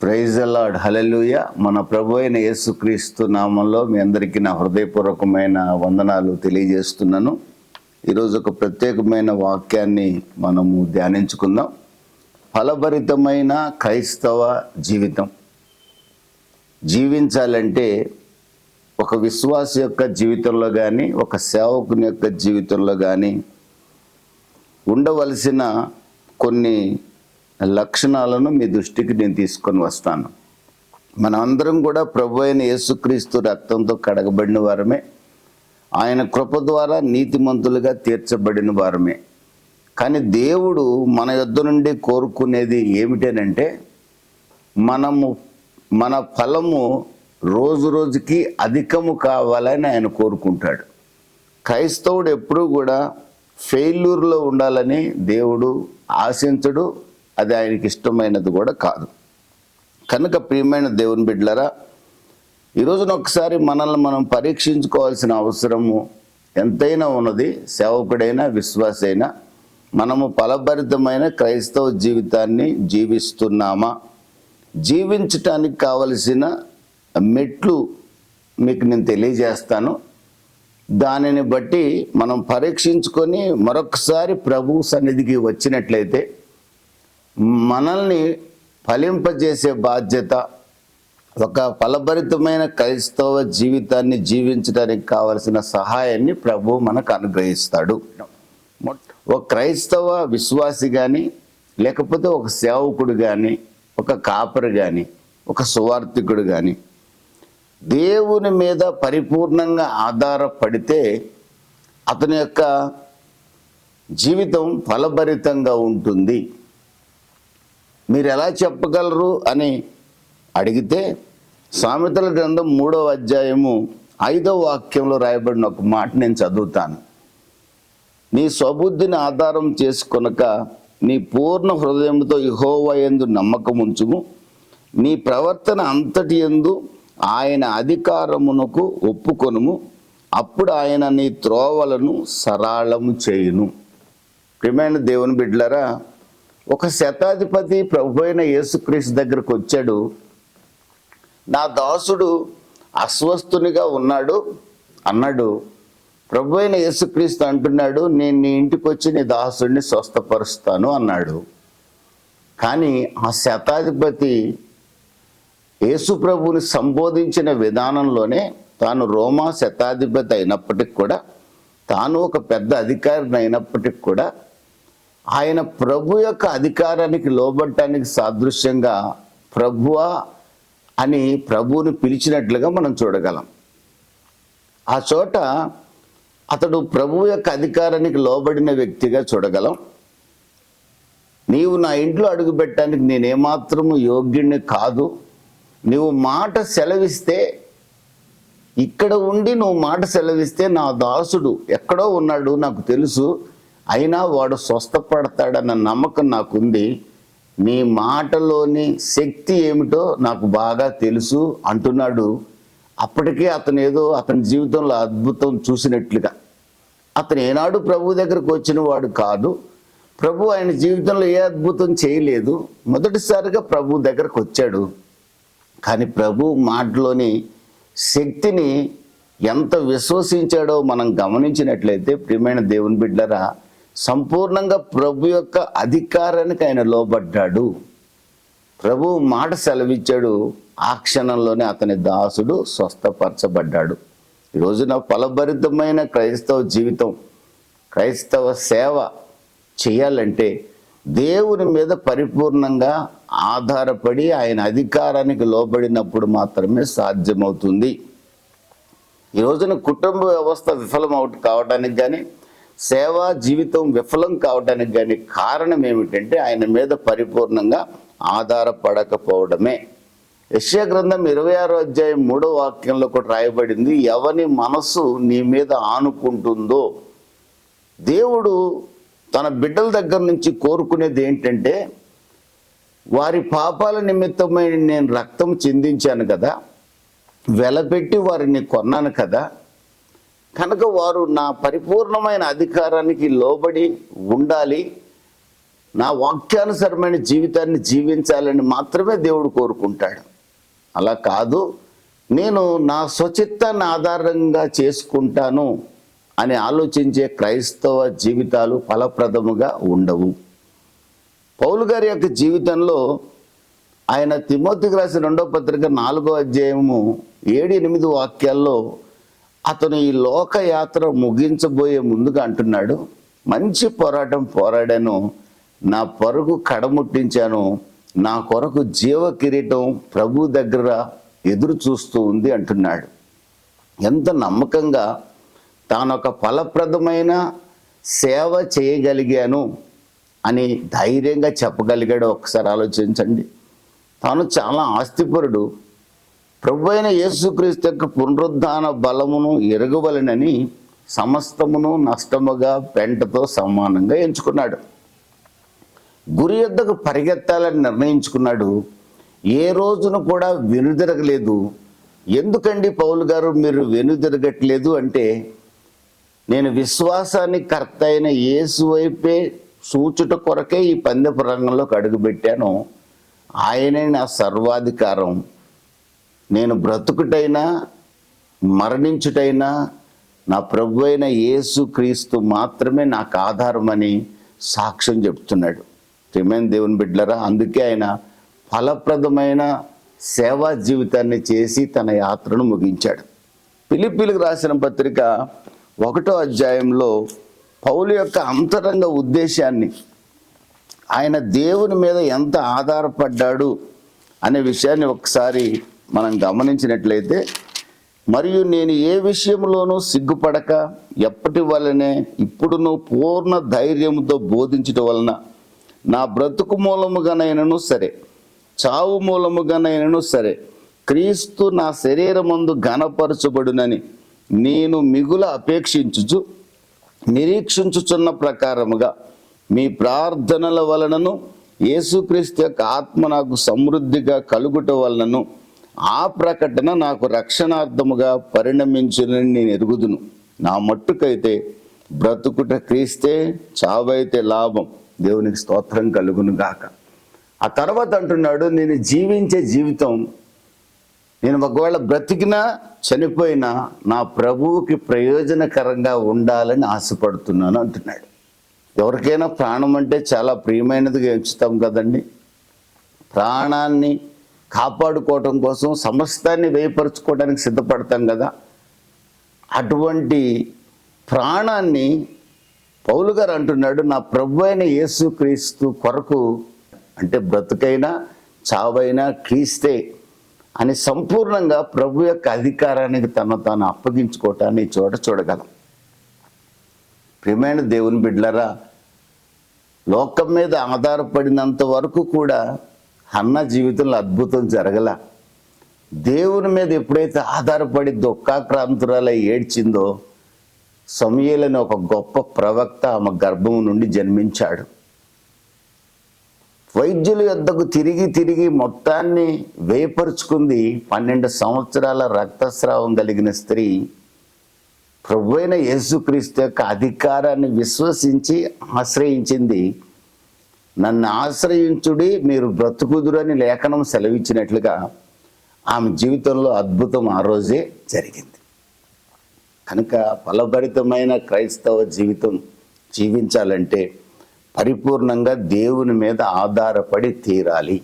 Praise అలాడ్ hallelujah మన ప్రభు అయిన యేసుక్రీస్తు నామంలో మీ అందరికీ నా హృదయపూర్వకమైన వందనాలు తెలియజేస్తున్నాను. ఈరోజు ఒక ప్రత్యేకమైన వాక్యాన్ని మనము ధ్యానించుకుందాం. ఫలభరితమైన క్రైస్తవ జీవితం. జీవించాలంటే ఒక విశ్వాస యొక్క జీవితంలో కానీ ఒక సేవకుని యొక్క జీవితంలో కానీ ఉండవలసిన కొన్ని లక్షణాలను మీ దృష్టికి నేను తీసుకొని వస్తాను. మనందరం కూడా ప్రభు అయిన యేసుక్రీస్తు రక్తంతో కడగబడిన వారమే. ఆయన కృప ద్వారా నీతిమంతులుగా తీర్చబడిన వారమే. కానీ దేవుడు మన యొద్ నుండి కోరుకునేది ఏమిటనంటే మనము మన ఫలము రోజు రోజుకి అధికము కావాలని ఆయన కోరుకుంటాడు. క్రైస్తవుడు ఎప్పుడూ కూడా ఫెయిల్యూర్లో ఉండాలని దేవుడు ఆశించడు అది ఆయనకి ఇష్టమైనది కూడా కాదు. కనుక ప్రియమైన దేవుని బిడ్డలరా ఈరోజున ఒకసారి మనల్ని మనం పరీక్షించుకోవాల్సిన అవసరము ఎంతైనా ఉన్నది. సేవకుడైనా విశ్వాసైనా మనము ఫలభరితమైన క్రైస్తవ జీవితాన్ని జీవిస్తున్నామా? జీవించటానికి కావలసిన మెట్లు మీకు నేను తెలియజేస్తాను. దానిని బట్టి మనం పరీక్షించుకొని మరొకసారి ప్రభు సన్నిధికి వచ్చినట్లయితే మనల్ని ఫలింపజేసే బాధ్యత ఒక ఫలభరితమైన క్రైస్తవ జీవితాన్ని జీవించడానికి కావలసిన సహాయాన్ని ప్రభు మనకు అనుగ్రహిస్తాడు. ఒక క్రైస్తవ విశ్వాసి కానీ లేకపోతే ఒక సేవకుడు కానీ ఒక కాపరి కానీ ఒక సువార్థికుడు కానీ దేవుని మీద పరిపూర్ణంగా ఆధారపడితే అతని యొక్క జీవితం ఫలభరితంగా ఉంటుంది. మీరు ఎలా చెప్పగలరు అని అడిగితే సామెతల గ్రంథం మూడవ అధ్యాయము ఐదవ వాక్యంలో రాయబడిన ఒక మాట నేను చదువుతాను. నీ స్వబుద్ధిని ఆధారం చేసుకొనక నీ పూర్ణ హృదయంతో ఇహోవా ఎందు నమ్మకం ఉంచుము. నీ ప్రవర్తన అంతటి ఎందు ఆయన అధికారమునకు ఒప్పుకొనుము. అప్పుడు ఆయన నీ త్రోవలను సరళము చేయును. ప్రియమైన దేవుని బిడ్డలరా ఒక శతాధిపతి ప్రభు అయిన యేసుక్రీస్తు దగ్గరకు వచ్చాడు. నా దాసుడు అస్వస్థునిగా ఉన్నాడు అన్నాడు. ప్రభు అయిన యేసుక్రీస్తు అంటున్నాడు నేను నీ ఇంటికి వచ్చి నీ దాసుడిని స్వస్థపరుస్తాను అన్నాడు. కానీ ఆ శతాధిపతి యేసు ప్రభుని సంబోధించిన విధానంలోనే తాను రోమా శతాధిపతి అయినప్పటికి కూడా తాను ఒక పెద్ద అధికారిని అయినప్పటికి కూడా ఆయన ప్రభు యొక్క అధికారానికి లోబడటానికి సాదృశ్యంగా ప్రభువ అని ప్రభువుని పిలిచినట్లుగా మనం చూడగలం. ఆ చోట అతడు ప్రభు యొక్క అధికారానికి లోబడిన వ్యక్తిగా చూడగలం. నీవు నా ఇంట్లో అడుగుపెట్టడానికి నేనేమాత్రము యోగ్యుణ్ణి కాదు. నువ్వు మాట సెలవిస్తే ఇక్కడ ఉండి నువ్వు మాట సెలవిస్తే నా దాసుడు ఎక్కడో ఉన్నాడు నాకు తెలుసు. అయినా వాడు స్వస్థపడతాడన్న నమ్మకం నాకుంది. నీ మాటలోని శక్తి ఏమిటో నాకు బాగా తెలుసు అంటున్నాడు. అప్పటికే అతను ఏదో అతని జీవితంలో అద్భుతం చూసినట్లుగా. అతను ఏనాడు ప్రభు దగ్గరకు వచ్చిన వాడు కాదు. ప్రభు ఆయన జీవితంలో ఏ అద్భుతం చేయలేదు. మొదటిసారిగా ప్రభు దగ్గరకు వచ్చాడు. కానీ ప్రభు మాటలోని శక్తిని ఎంత విశ్వసించాడో మనం గమనించినట్లయితే ప్రియమైన దేవుని బిడ్డరా సంపూర్ణంగా ప్రభు యొక్క అధికారానికి ఆయన లోబడ్డాడు. ప్రభు మాట సెలవిచ్చాడు. ఆ క్షణంలోనే అతని దాసుడు స్వస్థపరచబడ్డాడు. ఈరోజున ఫలభరితమైన క్రైస్తవ జీవితం క్రైస్తవ సేవ చేయాలంటే దేవుని మీద పరిపూర్ణంగా ఆధారపడి ఆయన అధికారానికి లోబడినప్పుడు మాత్రమే సాధ్యమవుతుంది. ఈ రోజున కుటుంబ వ్యవస్థ విఫలం అవుట్ కావడానికి కానీ సేవా జీవితం విఫలం కావడానికి కానీ కారణం ఏమిటంటే ఆయన మీద పరిపూర్ణంగా ఆధారపడకపోవడమే. యశ్యా గ్రంథం ఇరవై ఆరో అధ్యాయం మూడో వాక్యంలో కూడా రాయబడింది ఎవని మనసు నీ మీద ఆనుకుంటుందో. దేవుడు తన బిడ్డల దగ్గర నుంచి కోరుకునేది ఏంటంటే వారి పాపాల నిమిత్తమై నేను రక్తం చెందించాను కదా వెలపెట్టి వారిని కొన్నాను కదా కనుక వారు నా పరిపూర్ణమైన అధికారానికి లోబడి ఉండాలి నా వాక్యానుసరమైన జీవితాన్ని జీవించాలని మాత్రమే దేవుడు కోరుకుంటాడు. అలా కాదు నేను నా స్వచిత్తాన్ని ఆధారంగా చేసుకుంటాను అని ఆలోచించే క్రైస్తవ జీవితాలు ఫలప్రదముగా ఉండవు. పౌలు గారి యొక్క జీవితంలో ఆయన తిమోతికి రాసిన రెండో పత్రిక నాలుగో అధ్యాయము ఏడు ఎనిమిది వాక్యాల్లో అతను ఈ లోకయాత్ర ముగించబోయే ముందుగా అంటున్నాడు మంచి పోరాటం పోరాడాను నా పరుగు కడముట్టించాను నా కొరకు జీవ కిరీటం ప్రభు దగ్గర ఎదురు చూస్తూ ఉంది అంటున్నాడు. ఎంత నమ్మకంగా తానొక ఫలప్రదమైన సేవ చేయగలిగాను అని ధైర్యంగా చెప్పగలిగాడు ఒకసారి ఆలోచించండి. తాను చాలా ఆస్తిపరుడు ప్రభు అయిన యేసుక్రీస్తు యొక్క పునరుద్ధాన బలమును ఎరగవలనని సమస్తమును నష్టముగా పెంటతో సమానంగా ఎంచుకున్నాడు. గురి యొద్దకు పరిగెత్తాలని నిర్ణయించుకున్నాడు. ఏ రోజును కూడా వెనుదిరగలేదు. ఎందుకండి పౌలు గారు మీరు వెనుదిరగట్లేదు అంటే నేను విశ్వాసాన్ని కర్త అయిన యేసు వైపే సూచుట కొరకే ఈ పందెపు రంగంలోకి అడుగుపెట్టాను. ఆయనే నా సర్వాధికారం. నేను బ్రతుకుటైనా మరణించుటైనా నా ప్రభు అయిన యేసు క్రీస్తు మాత్రమే నాకు ఆధారమని సాక్ష్యం చెప్తున్నాడు. ప్రియమైన దేవుని బిడ్డలరా అందుకే ఆయన ఫలప్రదమైన సేవా జీవితాన్ని చేసి తన యాత్రను ముగించాడు. పిలిపిలకు రాసిన పత్రిక ఒకటో అధ్యాయంలో పౌలు యొక్క అంతరంగ ఉద్దేశాన్ని ఆయన దేవుని మీద ఎంత ఆధారపడ్డాడు అనే విషయాన్ని ఒకసారి మనం గమనించినట్లయితే మరియు నేను ఏ విషయంలోనూ సిగ్గుపడక ఎప్పటి వలనే ఇప్పుడును పూర్ణ ధైర్యంతో బోధించటం వలన నా బ్రతుకు మూలముగానైనను సరే చావు మూలముగానైనను సరే క్రీస్తు నా శరీరమందు ఘనపరచబడునని నేను మిగుల అపేక్షించుచు నిరీక్షించుచున్న ప్రకారముగా మీ ప్రార్థనల వలనను యేసుక్రీస్తు యొక్క ఆత్మ నాకు సమృద్ధిగా కలుగుట వలనను ఆ ప్రకటన నాకు రక్షణార్థముగా పరిణమించునని నేను ఎరుగుదును. నా మట్టుకైతే బ్రతుకుట క్రీస్తే చావైతే లాభం. దేవునికి స్తోత్రం కలుగును గాక. ఆ తర్వాత అంటున్నాడు నేను జీవించే జీవితం నేను ఒకవేళ బ్రతికినా చనిపోయినా నా ప్రభువుకి ప్రయోజనకరంగా ఉండాలని ఆశపడుతున్నాను అంటున్నాడు. ఎవరికైనా ప్రాణం అంటే చాలా ప్రియమైనదిగా ఎంచుతాం కదండి. ప్రాణాన్ని కాపాడుకోవటం కోసం సమస్తాన్ని వేయపరచుకోవడానికి సిద్ధపడతాం కదా. అటువంటి ప్రాణాన్ని పౌలు గారు అంటున్నాడు నా ప్రభు అయిన యేసుక్రీస్తు కొరకు అంటే బ్రతుకైనా చావైనా క్రీస్తే అని సంపూర్ణంగా ప్రభు యొక్క అధికారానికి తను తాను అప్పగించుకోవటాన్ని చోట చూడగలం. ప్రియమైన దేవుని బిడ్డలరా లోకం మీద ఆధారపడినంత వరకు కూడా అన్న జీవితంలో అద్భుతం జరగల. దేవుని మీద ఎప్పుడైతే ఆధారపడి దుఃఖాక్రాంతురాలై ఏడ్చిందో సమయలని ఒక గొప్ప ప్రవక్త ఆమె గర్భం నుండి జన్మించాడు. వైద్యుల యొద్దకు తిరిగి తిరిగి మొత్తాన్ని వేపరుచుకుంది పన్నెండు సంవత్సరాల రక్తస్రావం కలిగిన స్త్రీ. ప్రభు అయిన యేసుక్రీస్తు యొక్క అధికారాన్ని విశ్వసించి ఆశ్రయించింది. నన్ను ఆశ్రయించుడి మీరు బ్రతుకుదురని లేఖనం సెలవిచ్చినట్లుగా ఆమె జీవితంలో అద్భుతం ఆ రోజే జరిగింది. కనుక ఫలభరితమైన క్రైస్తవ జీవితం జీవించాలంటే పరిపూర్ణంగా దేవుని మీద ఆధారపడి తీరాలి.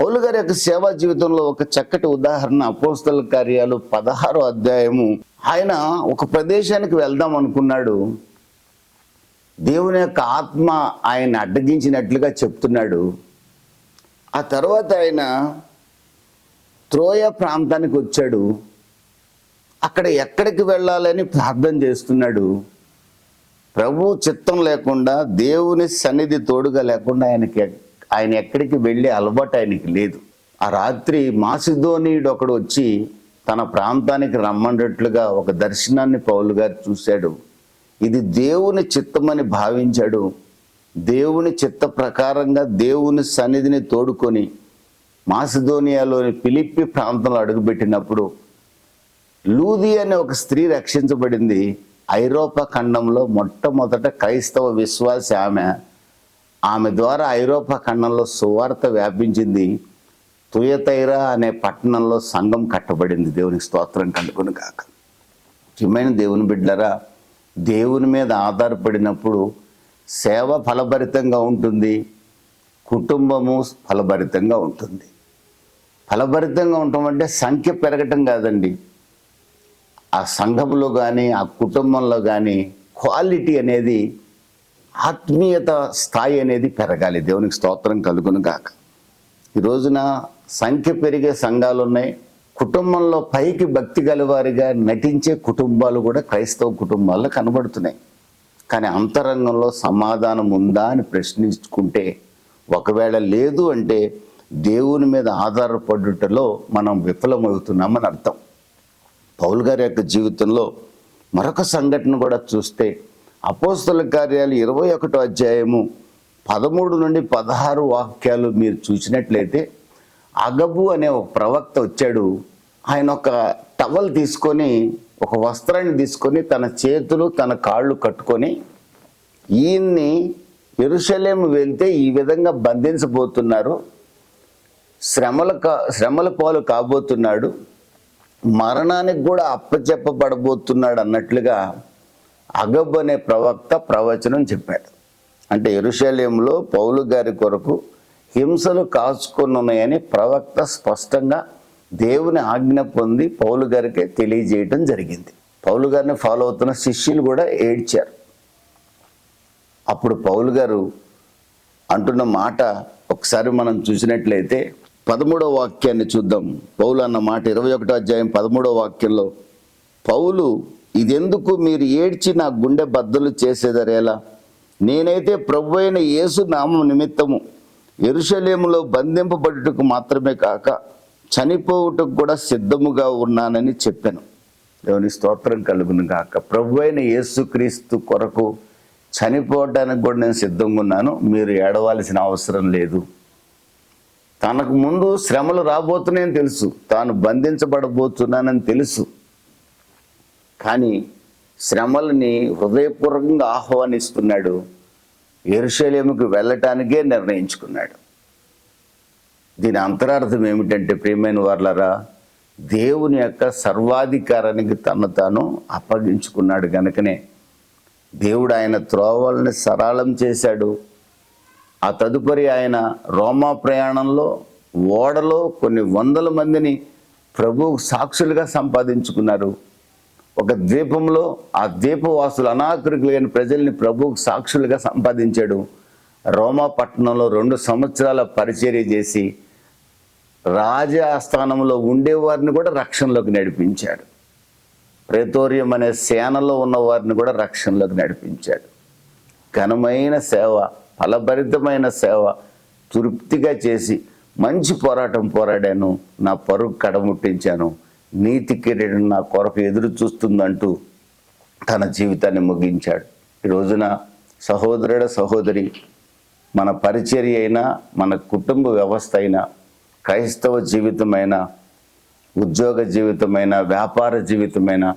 పౌలు గారి యొక్క సేవా జీవితంలో ఒక చక్కటి ఉదాహరణ అపోస్తల కార్యాలు పదహారో అధ్యాయము. ఆయన ఒక ప్రదేశానికి వెళ్దాం అనుకున్నాడు. దేవుని యొక్క ఆత్మ ఆయన అడ్డగించినట్లుగా చెప్తున్నాడు. ఆ తర్వాత ఆయన త్రోయ ప్రాంతానికి వచ్చాడు. అక్కడ ఎక్కడికి వెళ్ళాలని ప్రార్థన చేస్తున్నాడు. ప్రభు చిత్తం లేకుండా దేవుని సన్నిధి తోడుగా లేకుండా ఆయనకి ఆయన ఎక్కడికి వెళ్ళే అలవాటు ఆయనకి లేదు. ఆ రాత్రి మాసిధోనీయుడు ఒకడు వచ్చి తన ప్రాంతానికి రమ్మన్నట్లుగా ఒక దర్శనాన్ని పౌలు గారు చూశాడు. ఇది దేవుని చిత్తమని భావించాడు. దేవుని చిత్త ప్రకారంగా దేవుని సన్నిధిని తోడుకొని మాసిధోనియాలోని పిలిప్పి ప్రాంతంలో అడుగుపెట్టినప్పుడు లూది అనే ఒక స్త్రీ రక్షించబడింది. ఐరోపా ఖండంలో మొట్టమొదట క్రైస్తవ విశ్వాసి ఆమె. ఆమె ద్వారా ఐరోపా ఖండంలో సువార్త వ్యాపించింది. తుయతైరా అనే పట్టణంలో సంఘం కట్టబడింది. దేవునికి స్తోత్రం కలుగును కాక ముఖ్యమైన దేవుని బిడ్డరా దేవుని మీద ఆధారపడినప్పుడు సేవ ఫలభరితంగా ఉంటుంది కుటుంబము ఫలభరితంగా ఉంటుంది. ఫలభరితంగా ఉండటం అంటే సంఖ్య పెరగటం కాదండి. ఆ సంఘంలో కానీ ఆ కుటుంబంలో కానీ క్వాలిటీ అనేది ఆత్మీయత స్థాయి అనేది పెరగాలి. దేవునికి స్తోత్రం కలుగును కాక ఈ రోజున సంఖ్య పెరిగే సంఘాలు ఉన్నాయి కుటుంబంలో పైకి భక్తి గలవారిగా నటించే కుటుంబాలు కూడా క్రైస్తవ కుటుంబాల్లో కనబడుతున్నాయి. కానీ అంతరంగంలో సమాధానం ఉందా అని ప్రశ్నించుకుంటే ఒకవేళ లేదు అంటే దేవుని మీద ఆధారపడుటలో మనం విఫలమవుతున్నామని అర్థం. పౌల్ గారి యొక్క జీవితంలో మరొక సంఘటన కూడా చూస్తే అపోస్తల కార్యాలు ఇరవై ఒకటో అధ్యాయము పదమూడు నుండి పదహారు వాక్యాలు మీరు చూసినట్లయితే అగబు అనే ఒక ప్రవక్త వచ్చాడు. ఆయన ఒక టవల్ తీసుకొని ఒక వస్త్రాన్ని తీసుకొని తన చేతులు తన కాళ్ళు కట్టుకొని ఈయన్ని ఎరుషలేము వెళ్తే ఈ విధంగా బంధించబోతున్నారు. శ్రమల కా శ్రమల పాలు కాబోతున్నాడు. మరణానికి కూడా అప్పచెప్పబడబోతున్నాడు అన్నట్లుగా అగబ్ అనే ప్రవక్త ప్రవచనం చెప్పాడు. అంటే ఎరుశల్యంలో పౌలు గారి కొరకు హింసలు కాచుకున్నాయని ప్రవక్త స్పష్టంగా దేవుని ఆజ్ఞ పొంది పౌలు గారికి తెలియజేయటం జరిగింది. పౌలు గారిని ఫాలో అవుతున్న శిష్యులు కూడా ఏడ్చారు. అప్పుడు పౌలు గారు అంటున్న మాట ఒకసారి మనం చూసినట్లయితే పదమూడవ వాక్యాన్ని చూద్దాం. పౌలు అన్న మాట ఇరవై ఒకటో అధ్యాయం పదమూడవ వాక్యంలో పౌలు ఇదెందుకు మీరు ఏడ్చి నా గుండె బద్దలు చేసేదరేలా? నేనైతే ప్రభు అయిన యేసు నామం నిమిత్తము ఎరుషలేములో బంధింపబడుటకు మాత్రమే కాక చనిపోవుటకు కూడా సిద్ధముగా ఉన్నానని చెప్పాను. దేవుని స్తోత్రం కలుగును కాక ప్రభు అయిన యేసుక్రీస్తు కొరకు చనిపోవడానికి కూడా నేను సిద్ధంగా ఉన్నాను. మీరు ఏడవలసిన అవసరం లేదు. తనకు ముందు శ్రమలు రాబోతున్నాయని తెలుసు. తాను బంధించబడబోతున్నానని తెలుసు. కానీ శ్రమలని హృదయపూర్వకంగా ఆహ్వానిస్తున్నాడు. ఎరుషలేముకు వెళ్ళటానికే నిర్ణయించుకున్నాడు. దీని అంతరార్థం ఏమిటంటే ప్రియమైన వర్లరా దేవుని యొక్క సర్వాధికారానికి తను తాను అప్పగించుకున్నాడు గనుకనే. దేవుడు ఆయన త్రోవల్ని సరళం చేశాడు. ఆ తదుపరి ఆయన రోమా ప్రయాణంలో ఓడలో కొన్ని వందల మందిని ప్రభు సాక్షులుగా సంపాదించుకున్నారు. ఒక ద్వీపంలో ఆ ద్వీపవాసులు అనాకరికులైన ప్రజల్ని ప్రభువుకు సాక్షులుగా సంపాదించాడు. రోమా పట్టణంలో రెండు సంవత్సరాల పరిచర్య చేసి రాజాస్థానంలో ఉండేవారిని కూడా రక్షణలోకి నడిపించాడు. ప్రేతోరియం అనే సేనలో ఉన్నవారిని కూడా రక్షణలోకి నడిపించాడు. ఘనమైన సేవ ఫలభరితమైన సేవ తృప్తిగా చేసి మంచి పోరాటం పోరాడాను. నా పరుగు కడముట్టించాను. నీతి కిరీటం నా కొరకు ఎదురు చూస్తుందంటూ తన జీవితాన్ని ముగించాడు. ఈ రోజున సహోదరుడ సహోదరి మన పరిచర్య అయినా మన కుటుంబ వ్యవస్థ అయినా క్రైస్తవ జీవితమైన ఉద్యోగ జీవితమైన వ్యాపార జీవితమైన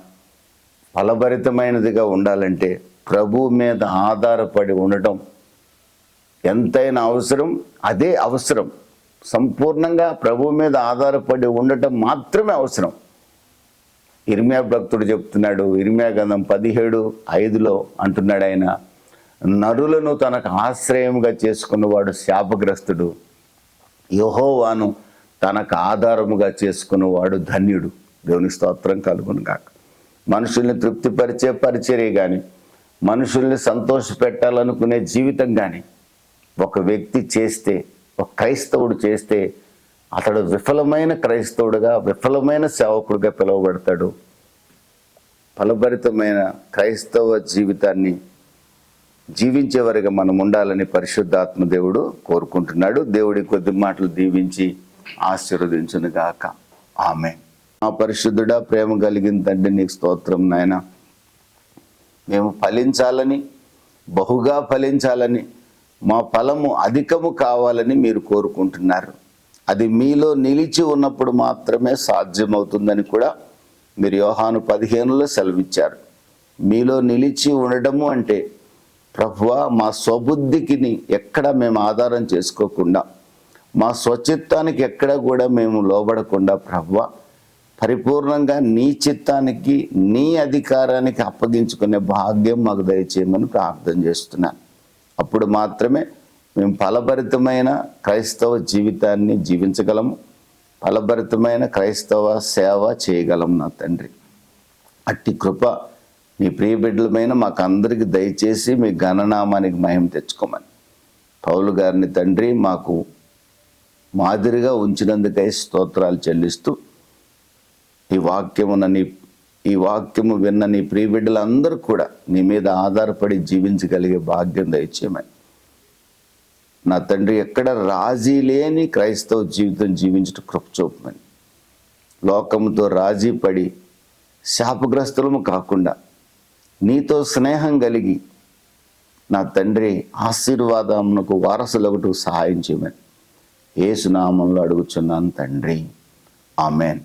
ఫలభరితమైనదిగా ఉండాలంటే ప్రభు మీద ఆధారపడి ఉండటం ఎంతైనా అవసరం. అదే అవసరం. సంపూర్ణంగా ప్రభు మీద ఆధారపడి ఉండటం మాత్రమే అవసరం. ఇర్మియా భక్తుడు చెప్తున్నాడు ఇర్మియా గంధం పదిహేడు ఐదులో అంటున్నాడు ఆయన నరులను తనకు ఆశ్రయముగా చేసుకున్నవాడు శాపగ్రస్తుడు. యహోవాను తనకు ఆధారముగా చేసుకున్నవాడు ధన్యుడు. దేవుని స్తోత్రం కలుగును కాక మనుషుల్ని తృప్తిపరిచే పరిచర్య కానీ మనుషుల్ని సంతోష పెట్టాలనుకునే జీవితం కానీ ఒక వ్యక్తి చేస్తే ఒక క్రైస్తవుడు చేస్తే అతడు విఫలమైన క్రైస్తవుడుగా విఫలమైన సేవకుడుగా పిలువబడతాడు. ఫలభరితమైన క్రైస్తవ జీవితాన్ని జీవించేవారిగా మనం ఉండాలని పరిశుద్ధాత్మ దేవుడు కోరుకుంటున్నాడు. దేవుడి కొద్ది మాటలు దీవించి ఆశీర్వదించును గాక. ఆమె మా పరిశుద్ధుడా ప్రేమ కలిగిన తండ్రి నీకు స్తోత్రం నాయన. మేము ఫలించాలని బహుగా ఫలించాలని మా ఫలము అధికము కావాలని మీరు కోరుకుంటున్నారు. అది మీలో నిలిచి ఉన్నప్పుడు మాత్రమే సాధ్యమవుతుందని కూడా మీరు యోహాను పదిహేనులో సెలవిచ్చారు. మీలో నిలిచి ఉండడము అంటే ప్రభువా మా స్వబుద్ధికి ఎక్కడ మేము ఆధారం చేసుకోకుండా మా స్వచిత్తానికి ఎక్కడ కూడా మేము లోబడకుండా ప్రభువ పరిపూర్ణంగా నీ చిత్తానికి నీ అధికారానికి అప్పగించుకునే భాగ్యం మాకు దయచేయమని ప్రార్థన చేస్తున్నాను. అప్పుడు మాత్రమే మేము ఫలభరితమైన క్రైస్తవ జీవితాన్ని జీవించగలము. ఫలభరితమైన క్రైస్తవ సేవ చేయగలం నా తండ్రి. అట్టి కృప నీ ప్రియబిడ్డలమైన మాకు అందరికీ దయచేసి మీ గణనామానికి మహిమ తెచ్చుకోమని. పౌలు గారిని తండ్రి మాకు మాదిరిగా ఉంచినందుకై స్తోత్రాలు చెల్లిస్తూ ఈ వాక్యమున నీ ఈ వాక్యము విన్న నీ ప్రియబిడ్డలందరూ కూడా నీ మీద ఆధారపడి జీవించగలిగే భాగ్యం దయచేయమని. నా తండ్రి ఎక్కడ రాజీ లేని క్రైస్తవ జీవితం జీవించట కృప చూపమని. లోకముతో రాజీ పడి శాపగ్రస్తులము కాకుండా నీతో స్నేహం కలిగి నా తండ్రి ఆశీర్వాదమునకు వారసులొకటి సహాయం చేయమని. ఏసునామంలో అడుగుచున్నాను తండ్రి. ఆమెన్.